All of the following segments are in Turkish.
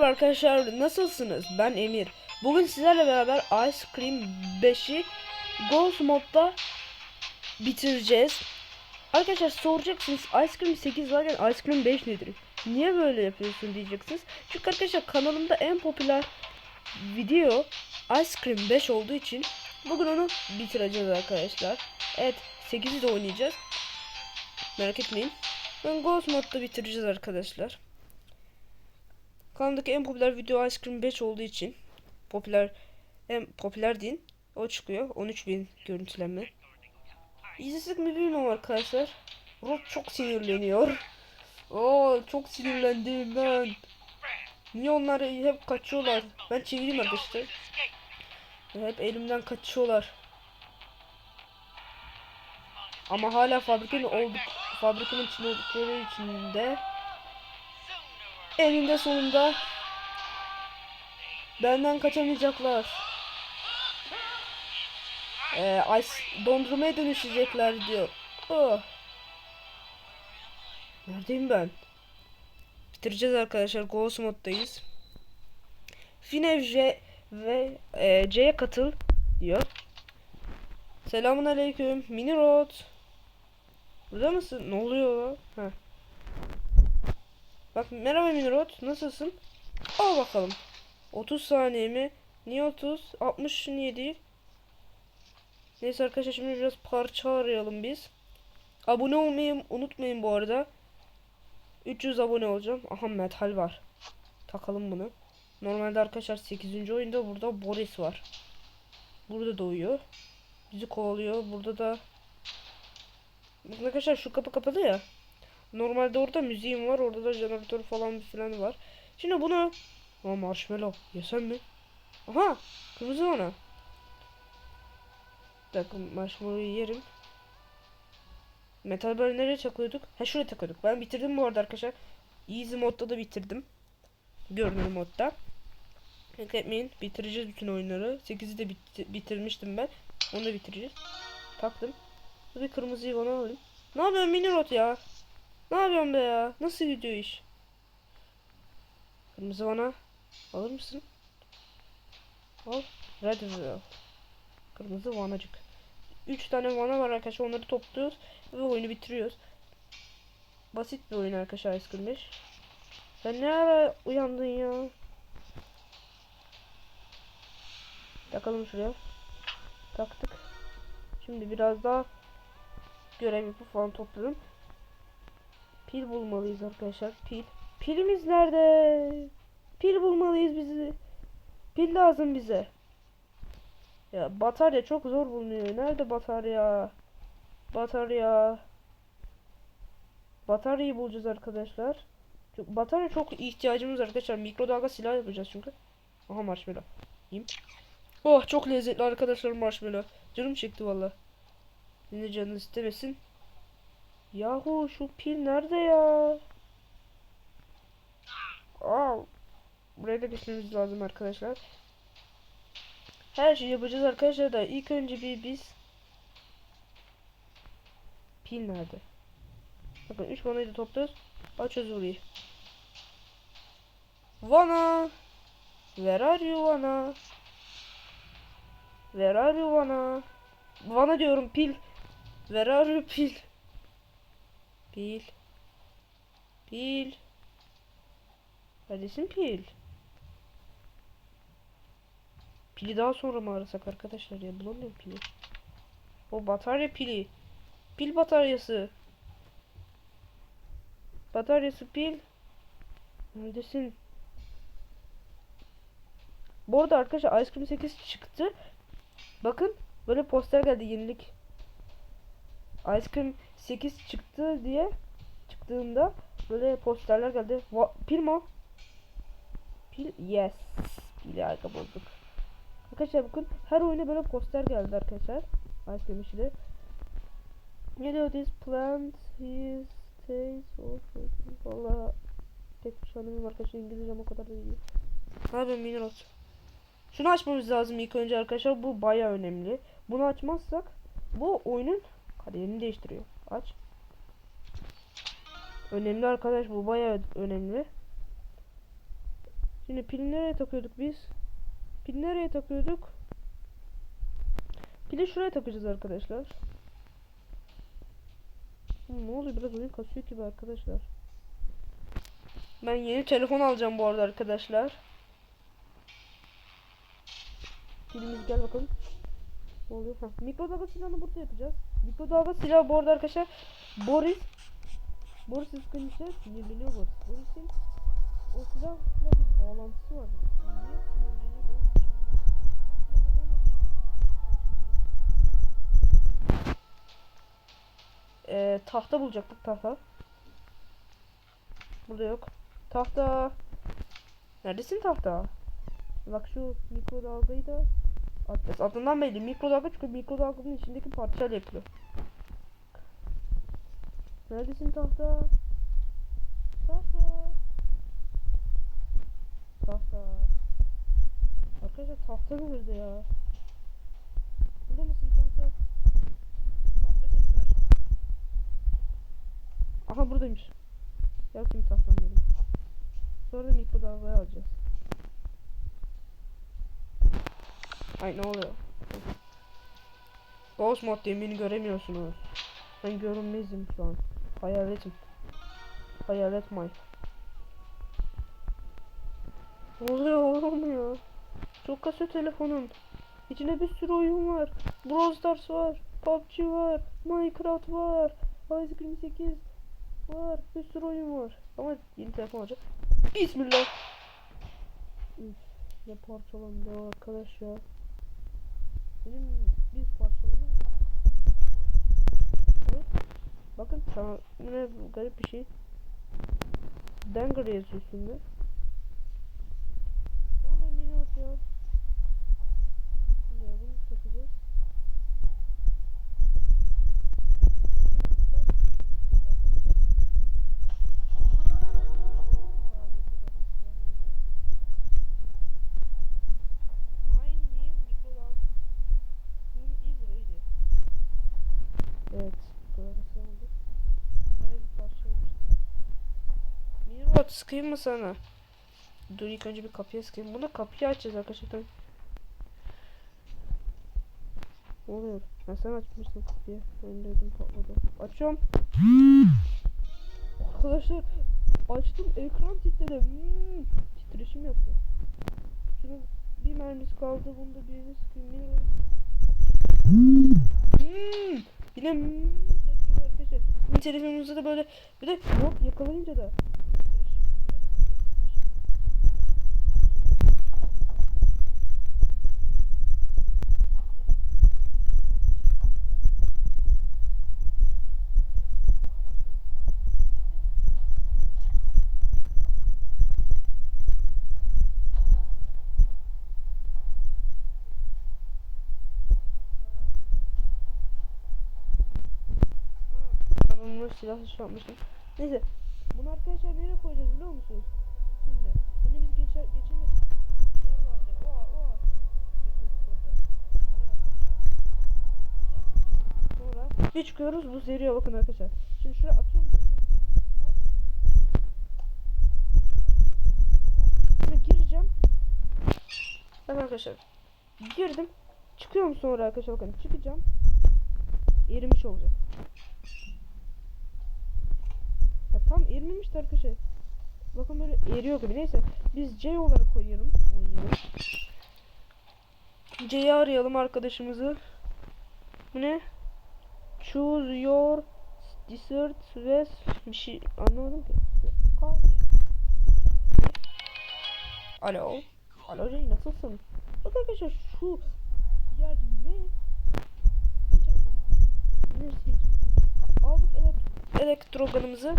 Merhaba arkadaşlar nasılsınız? Ben Emir. Bugün sizlerle beraber Ice Cream 5'i Ghost modda bitireceğiz. Arkadaşlar soracaksınız Ice Cream 8 varken Ice Cream 5 nedir? Niye böyle yapıyorsun diyeceksiniz. Çünkü arkadaşlar kanalımda en popüler video Ice Cream 5 olduğu için bugün onu bitireceğiz arkadaşlar. Evet 8'i de oynayacağız. Merak etmeyin. Ben Ghost modda bitireceğiz arkadaşlar. Kanalımdaki en popüler video Ice Cream 5 olduğu için popüler en popüler değil o çıkıyor 13.000 görüntülenme. İzlesek mi bilmiyorum arkadaşlar. Rod çok sinirleniyor. Oo çok sinirlendim ben. Niye onlar hep kaçıyorlar? Ben çevireyim arkadaşlar. Hep elimden kaçıyorlar. Ama hala fabrikanın olduk fabrikanın içinde oldukları için de eninde sonunda benden kaçamayacaklar. Ee, ice, dondurmaya dönüşecekler diyor. Oh. Neredeyim ben? Bitireceğiz arkadaşlar. Ghost moddayız. Finev J ve e, C'ye katıl diyor. Selamun aleyküm. Mini Road. Burada mısın? Ne oluyor? Ha. Bak merhaba Minirot nasılsın? Al bakalım. 30 saniye mi? Niye 30? 60 niye değil? Neyse arkadaşlar şimdi biraz parça arayalım biz. Abone olmayı unutmayın bu arada. 300 abone olacağım. Aha metal var. Takalım bunu. Normalde arkadaşlar 8. oyunda burada Boris var. Burada doğuyor. Bizi kovalıyor. Burada da arkadaşlar şu kapı kapalı ya. Normalde orada müziğim var. Orada da jeneratör falan filan var. Şimdi bunu... Aa marshmallow. Yesem mi? Aha! Kırmızı ona. Bir dakika marshmallow'u yerim. Metal böyle nereye takıyorduk? Ha şuraya takıyorduk. Ben bitirdim bu arada arkadaşlar. Easy modda da bitirdim. Görünür modda. Merak etmeyin. Bitireceğiz bütün oyunları. 8'i de bit bitirmiştim ben. Onu da bitireceğiz. Taktım. Bir kırmızıyı bana alayım. Ne yapıyorsun mini rot ya? Ne yapıyorsun be ya? Nasıl gidiyor iş? Kırmızı vana. Alır mısın? Al. Red Wheel. Kırmızı vanacık. 3 tane vana var arkadaşlar. Onları topluyoruz. Ve oyunu bitiriyoruz. Basit bir oyun arkadaşlar Ice Cream 5. Sen ne ara uyandın ya? Takalım şuraya. Taktık. Şimdi biraz daha görev yapıp falan topladım. Pil bulmalıyız arkadaşlar. Pil. Pilimiz nerede? Pil bulmalıyız bizi. Pil lazım bize. Ya batarya çok zor bulunuyor. Nerede batarya? Batarya. Bataryayı bulacağız arkadaşlar. Çok, batarya çok ihtiyacımız arkadaşlar. Mikrodalga silah yapacağız çünkü. Aha marshmallow. Yiyeyim. Oh çok lezzetli arkadaşlar marshmallow. Canım çekti valla. Yine canın istemesin. Yahu şu pil nerede ya? Aa, buraya da geçmemiz lazım arkadaşlar. Her şeyi yapacağız arkadaşlar da ilk önce bir biz pil nerede? Bakın 3 vanayı da topluyoruz. Açıyoruz orayı. Vana Where are you Vana? Where are you Vana? Vana diyorum pil. Where are you pil? Pil. Pil. Neredesin pil? Pili daha sonra mı arasak arkadaşlar ya bulamıyorum pili. O batarya pili. Pil bataryası. Bataryası pil. Neredesin? Bu arada arkadaşlar Ice Cream 8 çıktı. Bakın böyle poster geldi yenilik. Ice Cream 8 çıktı diye çıktığında böyle posterler geldi. Va pil mi? Pil yes. Pili arka bulduk. Arkadaşlar bakın her oyuna böyle poster geldi arkadaşlar. Ice işi Ne diyor this plant his taste of Valla pek bir şey anlamıyorum arkadaşlar İngilizcem o kadar da iyi. Yapayım Minirot? Şunu açmamız lazım ilk önce arkadaşlar. Bu baya önemli. Bunu açmazsak bu oyunun kaderini değiştiriyor. Aç. Önemli arkadaş bu baya önemli. Şimdi pili nereye takıyorduk biz? Pili nereye takıyorduk? Pili şuraya takacağız arkadaşlar. Ne oluyor biraz oyun kasıyor gibi arkadaşlar. Ben yeni telefon alacağım bu arada arkadaşlar. Pilimiz gel bakalım. Ne oluyor? Ha, mikrodalga silahını burada yapacağız. Mikrodalga silahı bu arada arkadaşlar Boris Boris sıkınca sinirleniyor Boris. Boris'in o silahla bir bağlantısı var. Boris? Ee, tahta bulacaktık tahta. Burada yok. Tahta. Neredesin tahta? Bak şu mikrodalgayı da atacağız. Adından belli mikrodalga çünkü mikrodalganın içindeki parçayla yapılıyor. Neredesin tahta? Tahta. Tahta. Arkadaşlar tahta nerede ya? Burada mısın tahta? Tahta ses ver. Aha buradaymış. Gel şimdi tahtam benim. Sonra da mikrodalgayı alacağız. Ay ne oluyor? Ghost moddayım beni göremiyorsunuz. Ben görünmezim şu an. Hayaletim. Hayalet Mike. Ne oluyor oğlum ya? Çok kasıyor telefonum. İçinde bir sürü oyun var. Brawl Stars var. PUBG var. Minecraft var. Ice Cream 8 var. Bir sürü oyun var. Ama yeni telefon olacak. Bismillah. Üf, ne parçalandı arkadaş ya. Benim biz parçalanır Evet. Bakın sana yine garip bir şey. Danger yazıyor üstünde. Ne oluyor ya? Şimdi bunu takacağız. My name Nicolas. Whom is ready? Evet, burası oldu. Evet, başlamıştı. Mirot, sıkayım mı sana? Dur ilk önce bir kapıya sıkayım. Bunu kapıyı açacağız arkadaşlar. Ne oluyor? Ha, sen açmışsın kapıyı. Ben de ödüm patladı. Açıyorum. Arkadaşlar açtım ekran titredi. Hmm, titreşim yaptı. Şunun bir mermisi kaldı. Bunu da birini sıkayım. Mirot. Hmm. Yine hmm telefonumuzda da böyle bir de hop yakalayınca da Ben bunu silahlı şey. Neyse. Bunu arkadaşlar nereye koyacağız biliyor musunuz? Şimdi. Hani biz geçer. Bir yer vardı. Oha oha. Sonra bir çıkıyoruz. Bu seriye bakın arkadaşlar. Şimdi şuraya atıyorum gireceğim. Bakın arkadaşlar. Girdim. Çıkıyorum sonra arkadaşlar bakın. Çıkacağım. Erimiş olacak. Ya tam erimemişti arkadaşlar. Bakın böyle eriyor gibi. Neyse biz C olarak koyalım. Oynayalım. C'yi arayalım arkadaşımızı. Bu ne? Choose your dessert ve bir şey anlamadım ki. Alo. Alo Jay nasılsın? Bak arkadaşlar şu yer ne? Hiç anlamadım. Aldık elek elektroganımızı.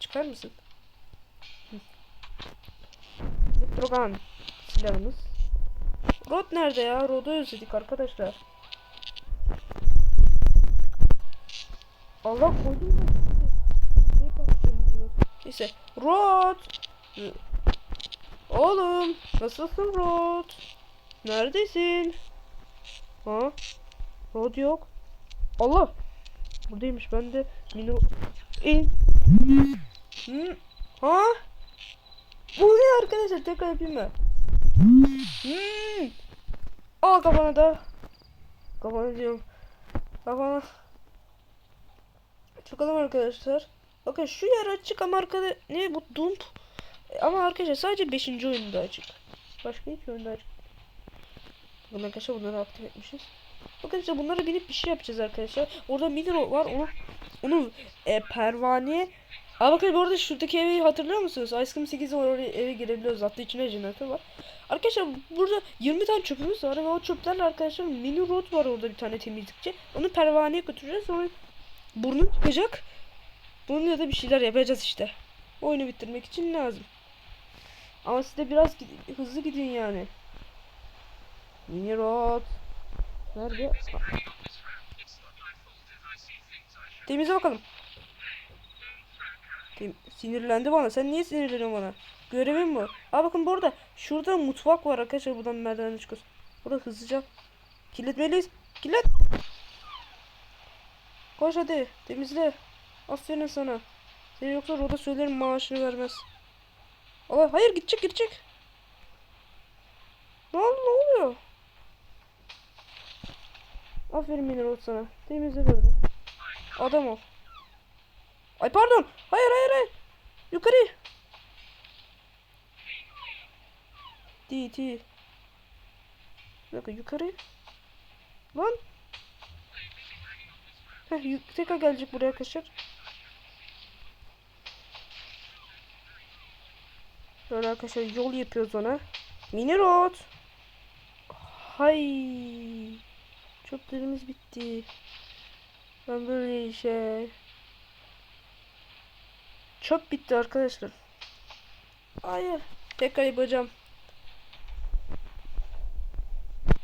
Çıkar mısın? Elektrogan silahımız. Rod nerede ya? Rod'u özledik arkadaşlar. Allah koydum da. Neyse. Rod! Oğlum! Nasılsın Rod? Neredesin? Ha? Rod yok. Allah! Buradaymış ben de mini... İn. Hı? Ha? Bu ne arkadaşlar? Tekrar yapayım mı? Hmm. Al kafana da. Kafana diyorum. Kafana. Çıkalım arkadaşlar. Bakın şu yer açık ama arkada ne bu dump. E, Ama arkadaşlar sadece 5. oyunda açık. Başka hiç oyunda açık. Bakın arkadaşlar bunları aktif etmişiz. Bakın işte bunlara binip bir şey yapacağız arkadaşlar. Orada mini var onu onu e, pervane Aa bakın bu arada şuradaki evi hatırlıyor musunuz? Ice Cream 8 var oraya eve girebiliyoruz. Hatta içinde jeneratör var. Arkadaşlar burada 20 tane çöpümüz var ve o çöplerle arkadaşlar mini road var orada bir tane temizlikçi. Onu pervaneye götüreceğiz. Sonra burnu çıkacak. Bununla da bir şeyler yapacağız işte. Oyunu bitirmek için lazım. Ama siz de biraz hızlı gidin yani. Mini road. Nerede? Temize bakalım. Tem- sinirlendi bana. Sen niye sinirleniyorsun bana? Görevim bu. Aa bakın burada. Şurada mutfak var arkadaşlar. Buradan merdivenle çıkıyoruz. Burada hızlıca. Kilitmeliyiz. Kilit. Koş hadi. Temizle. Aferin sana. Seni yoksa Roda söylerim maaşını vermez. Allah hayır gidecek gidecek. Ne oldu ne oluyor? Aferin Mini Rod sana. Temizle böyle. Adam ol. Ay pardon. Hayır hayır hayır. Yukarı. DT. Dakika yukarı. Lan. Heh, tekrar gelecek buraya arkadaşlar. Şöyle arkadaşlar yol yapıyoruz ona. Mini road. Hay. Çöplerimiz bitti. Ben böyle şey. Çöp bitti arkadaşlar. Hayır. Tekrar yapacağım.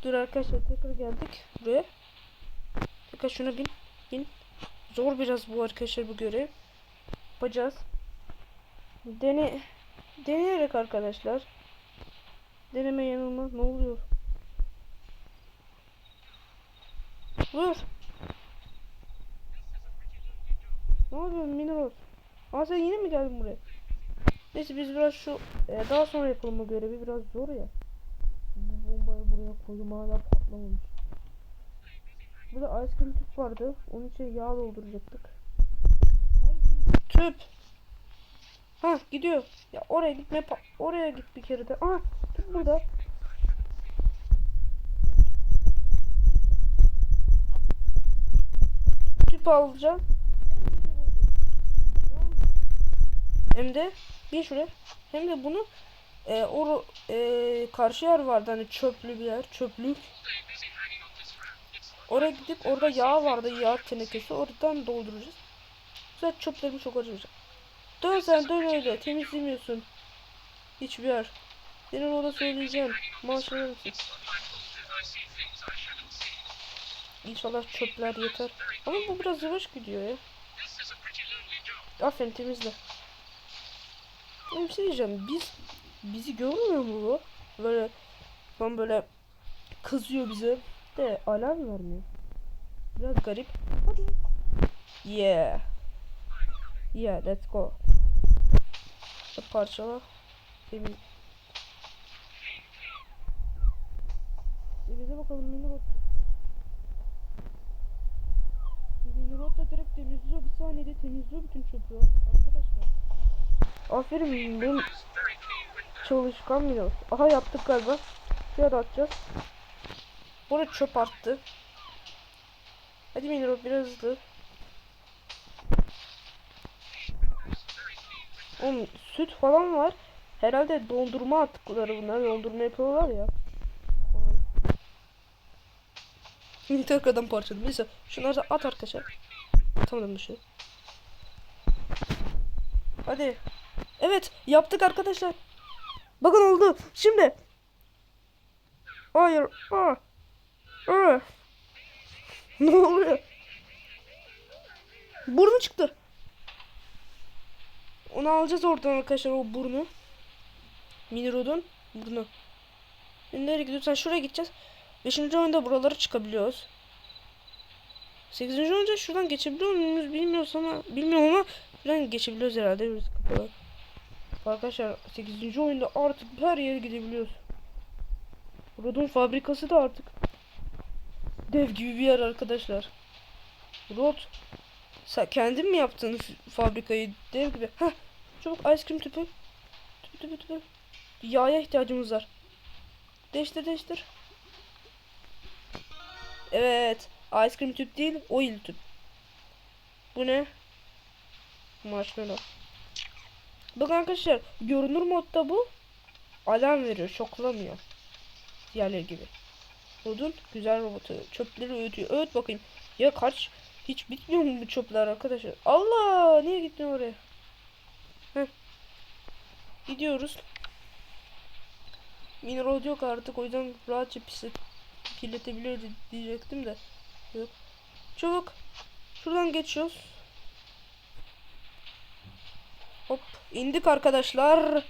Dur arkadaşlar tekrar geldik buraya. Tekrar şuna bin. Bin. Zor biraz bu arkadaşlar bu görev. Yapacağız. Dene deneyerek arkadaşlar. Deneme yanılma. Ne oluyor? Dur. Ne oluyor Mineros? Aa sen yine mi geldin buraya? Neyse biz biraz şu e, daha sonra yapalım bu görevi biraz zor ya. Bu bombayı buraya koydum hala patlamamış. Burada ice cream tüp vardı. Onun için yağ dolduracaktık. Tüp. Ha gidiyor. Ya oraya gitme oraya git bir kere de. Aha tüp burada. Tüp alacağım. Hem de bir şuraya. Hem de bunu e, o e, karşı yer vardı hani çöplü bir yer. Çöplük. Oraya gidip orada yağ vardı. Yağ tenekesi. Oradan dolduracağız. Güzel çöplerimi çok acımayacak. Dön sen dön öyle. Temizlemiyorsun. Hiçbir yer. Senin orada söyleyeceğim. Maaş verir misin? İnşallah çöpler yeter. Ama bu biraz yavaş gidiyor ya. Aferin temizle. Ben bir şey diyeceğim. Biz bizi görmüyor mu bu? Böyle tam böyle kızıyor bize. De alarm vermiyor. Biraz garip. Yeah. Yeah, let's go. Parçala. Emin. Bize bakalım mini rot. Da direkt temizliyor. Bir saniyede temizliyor bütün çöpü. Arkadaşlar. Aferin benim çalışkan rot. Aha yaptık galiba. Şuraya da atacağız. Burada çöp arttı. Hadi mini rot biraz hızlı. Oğlum süt falan var. Herhalde dondurma attıkları bunlar. Dondurma yapıyorlar ya. Şimdi tekrardan parçaladım. Neyse şunları da at arkadaşlar. Atamadım dışı. Hadi. Evet yaptık arkadaşlar. Bakın oldu. Şimdi. Hayır. Aa. Aa. Ne oluyor? Burnu çıktı. Onu alacağız oradan arkadaşlar o burnu. Mini Rod'un burnu. Nereye gidiyoruz? Sen şuraya gideceğiz. Beşinci oyunda buralara çıkabiliyoruz. Sekizinci oyunda şuradan geçebiliyor muyuz bilmiyoruz ama bilmiyorum ama şuradan geçebiliyoruz herhalde. Burası kapalı. Arkadaşlar 8. oyunda artık her yere gidebiliyoruz. Rod'un fabrikası da artık dev gibi bir yer arkadaşlar. Rod sen kendin mi yaptın fabrikayı dev gibi? Heh çabuk ice cream tüpü. Tüpü tüpü tüpü. Yağa ihtiyacımız var. Değiştir değiştir. Evet. Ice cream tüp değil, oil tüp. Bu ne? Marshmallow. Bakın arkadaşlar, görünür modda bu alarm veriyor, şoklamıyor. Diğerleri gibi. Rodun güzel robotu. Çöpleri öğütüyor. Öğüt bakayım. Ya kaç? Hiç bitmiyor mu bu çöpler arkadaşlar? Allah! Niye gittin oraya? Heh. Gidiyoruz. Mini rod yok artık o yüzden rahatça pislet kirletebiliyoruz diyecektim de. Yok. Çabuk. Şuradan geçiyoruz. Hop indik arkadaşlar.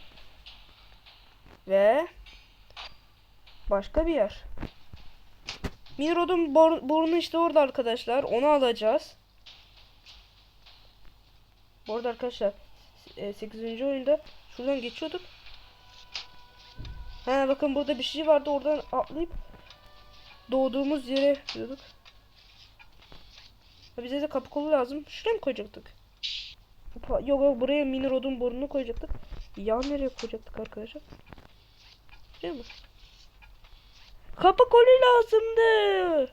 Ve başka bir yer. Mirod'un bor burnu işte orada arkadaşlar. Onu alacağız. Bu arada arkadaşlar 8. oyunda şuradan geçiyorduk. He bakın burada bir şey vardı oradan atlayıp doğduğumuz yere gidiyorduk. Ha, bize de kapı kolu lazım. Şuraya mı koyacaktık? Yok yok buraya mini rodun burnunu koyacaktık. Ya nereye koyacaktık arkadaşlar? Değil mi? Kapı kolu lazımdı.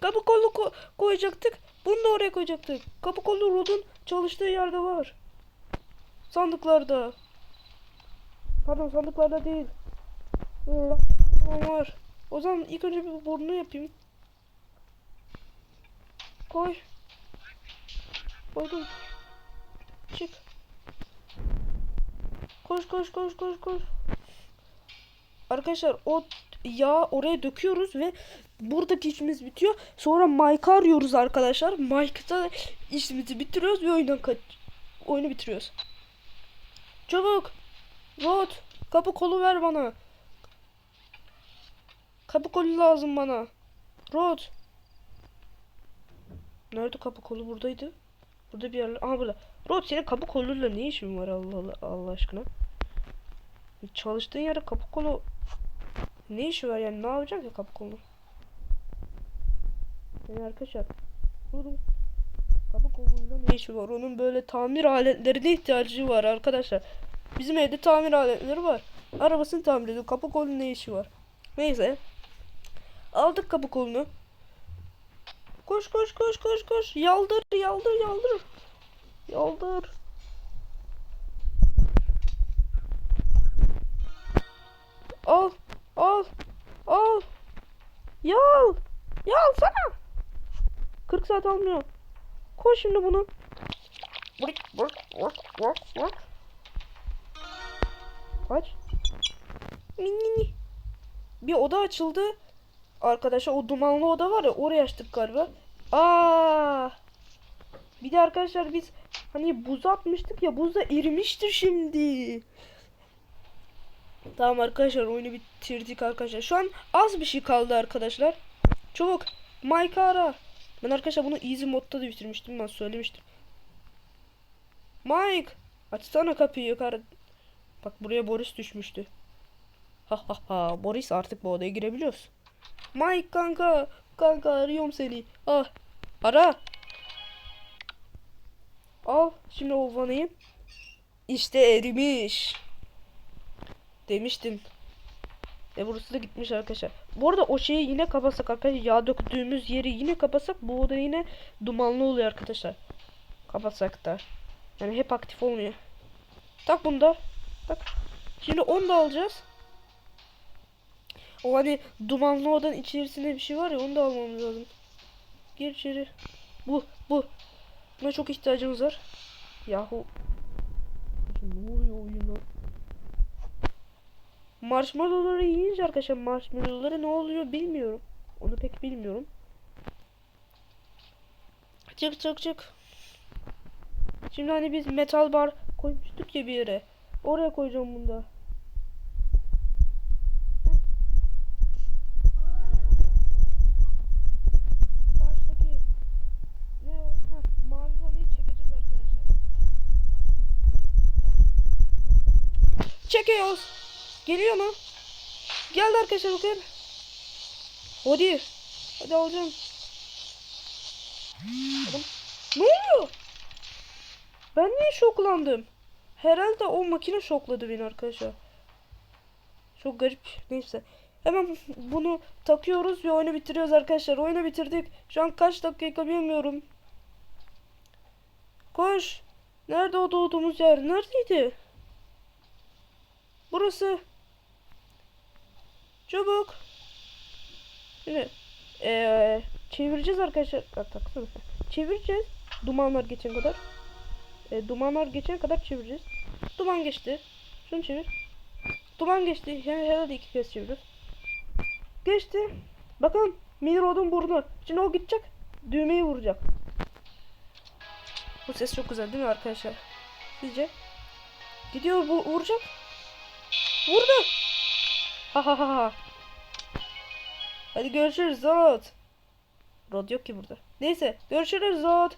Kapı kolu ko- koyacaktık. Bunu da oraya koyacaktık. Kapı kolu rodun çalıştığı yerde var. Sandıklarda. Pardon sandıklarda değil. Var. O zaman ilk önce bir burnunu yapayım. Koy. Koydum. Çık. Koş koş koş koş koş. Arkadaşlar o yağ oraya döküyoruz ve buradaki işimiz bitiyor. Sonra Mike'ı arıyoruz arkadaşlar. Mike'da işimizi bitiriyoruz ve oyundan kaç oyunu bitiriyoruz. Çabuk. Rod. Kapı kolu ver bana. Kapı kolu lazım bana. Rod. Nerede kapı kolu buradaydı? Burada bir yerler. Aha burada. Rod senin kapı koluyla ne işin var Allah Allah, Allah aşkına? Çalıştığın yere kapı kolu ne işi var yani ne yapacak ya kapı kolu? Yani arkadaşlar Rod'un kapı koluyla ne işi var? Onun böyle tamir aletlerine ihtiyacı var arkadaşlar. Bizim evde tamir aletleri var. Arabasını tamir ediyor. Kapı kolunun ne işi var? Neyse. Aldık kapı kolunu. Koş koş koş koş koş. Yaldır yaldır yaldır. Yaldır. Al al al. Yal. Yal sana. 40 saat almıyor. Koş şimdi bunu. Vırt, vırt, vırt, vırt, vırt. Kaç? Bir oda açıldı. Arkadaşlar o dumanlı oda var ya oraya açtık galiba. Aa! Bir de arkadaşlar biz hani buz atmıştık ya buz da erimiştir şimdi. Tamam arkadaşlar oyunu bitirdik arkadaşlar. Şu an az bir şey kaldı arkadaşlar. Çabuk Mike'ı ara. Ben arkadaşlar bunu easy modda da bitirmiştim ben söylemiştim. Mike açsana kapıyı yukarı. Bak buraya Boris düşmüştü. Ha ha ha Boris artık bu odaya girebiliyoruz. Mike kanka kanka arıyorum seni. Ah ara. Al şimdi o vanayı. İşte erimiş. Demiştim. E burası da gitmiş arkadaşlar. Bu arada o şeyi yine kapatsak arkadaşlar yağ döktüğümüz yeri yine kapatsak bu oda yine dumanlı oluyor arkadaşlar. Kapatsak da. Yani hep aktif olmuyor. Tak bunda. Tak. Şimdi onu da alacağız. O hani dumanlı odanın içerisinde bir şey var ya onu da almamız lazım. Gir içeri. Bu bu. Buna çok ihtiyacımız var. Yahu. Ne oluyor oyuna? Marshmallowları yiyince arkadaşlar marshmallowları ne oluyor bilmiyorum. Onu pek bilmiyorum. Çık çık çık. Şimdi hani biz metal bar koymuştuk ya bir yere. Oraya koyacağım bunu da. Çekiyoruz. Geliyor mu? Geldi arkadaşlar bakın. Hadi. Hadi alacağım. Adam- Ne oluyor? Ben niye şoklandım? Herhalde o makine şokladı beni arkadaşlar. Çok garip. Neyse. Hemen bunu takıyoruz ve oyunu bitiriyoruz arkadaşlar. Oyunu bitirdik. Şu an kaç dakika bilmiyorum. Koş. Nerede o doğduğumuz yer? Neredeydi? Burası. Çabuk. Şimdi eee çevireceğiz arkadaşlar. Ha. Çevireceğiz. Dumanlar geçen kadar. E, dumanlar geçen kadar çevireceğiz. Duman geçti. Şunu çevir. Duman geçti. Yani herhalde iki kez çeviriyoruz. Geçti. Bakın Mirod'un burnu. Şimdi o gidecek. Düğmeyi vuracak. Bu ses çok güzel değil mi arkadaşlar? Sizce? Gidiyor bu vuracak. Vurdu. Ha ha ha ha. Hadi görüşürüz Zod. Rod yok ki burada. Neyse görüşürüz Zod.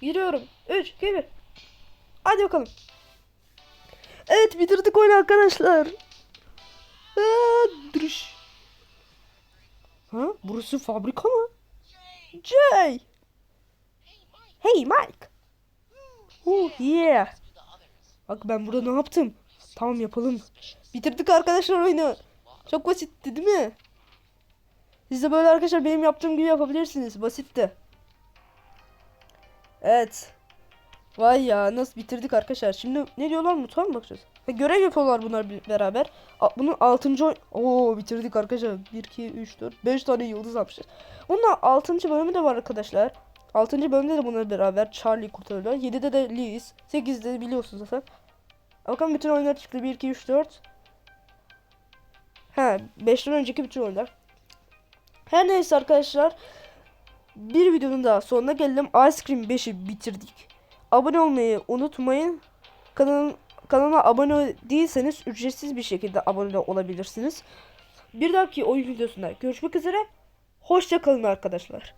Giriyorum. 3, 2, 1. Hadi bakalım. Evet bitirdik oyunu arkadaşlar. Aa, duruş. Ha? Burası fabrika mı? Jay. Hey Mike. Oh yeah. Bak ben burada ne yaptım? Tamam yapalım. Bitirdik arkadaşlar oyunu. Çok basitti değil mi? Siz de böyle arkadaşlar benim yaptığım gibi yapabilirsiniz. Basitti. Evet. Vay ya nasıl bitirdik arkadaşlar. Şimdi ne diyorlar mutfağa mı bakacağız? Ha, görev yapıyorlar bunlar beraber. A, bunun 6. oy... Bitirdik arkadaşlar. 1, 2, 3, 4, 5 tane yıldız almışız. Bunun 6. bölümü de var arkadaşlar. 6. bölümde de bunlar beraber Charlie kurtarıyorlar. 7'de de Liz. 8'de de biliyorsunuz zaten. Bakın bütün oyunlar çıktı. 1, 2, 3, 4. He 5'ten önceki bütün oyunlar. Her neyse arkadaşlar. Bir videonun daha sonuna geldim. Ice Cream 5'i bitirdik. Abone olmayı unutmayın. Kanalın, kanala abone değilseniz ücretsiz bir şekilde abone olabilirsiniz. Bir dahaki oyun videosunda görüşmek üzere. Hoşça kalın arkadaşlar.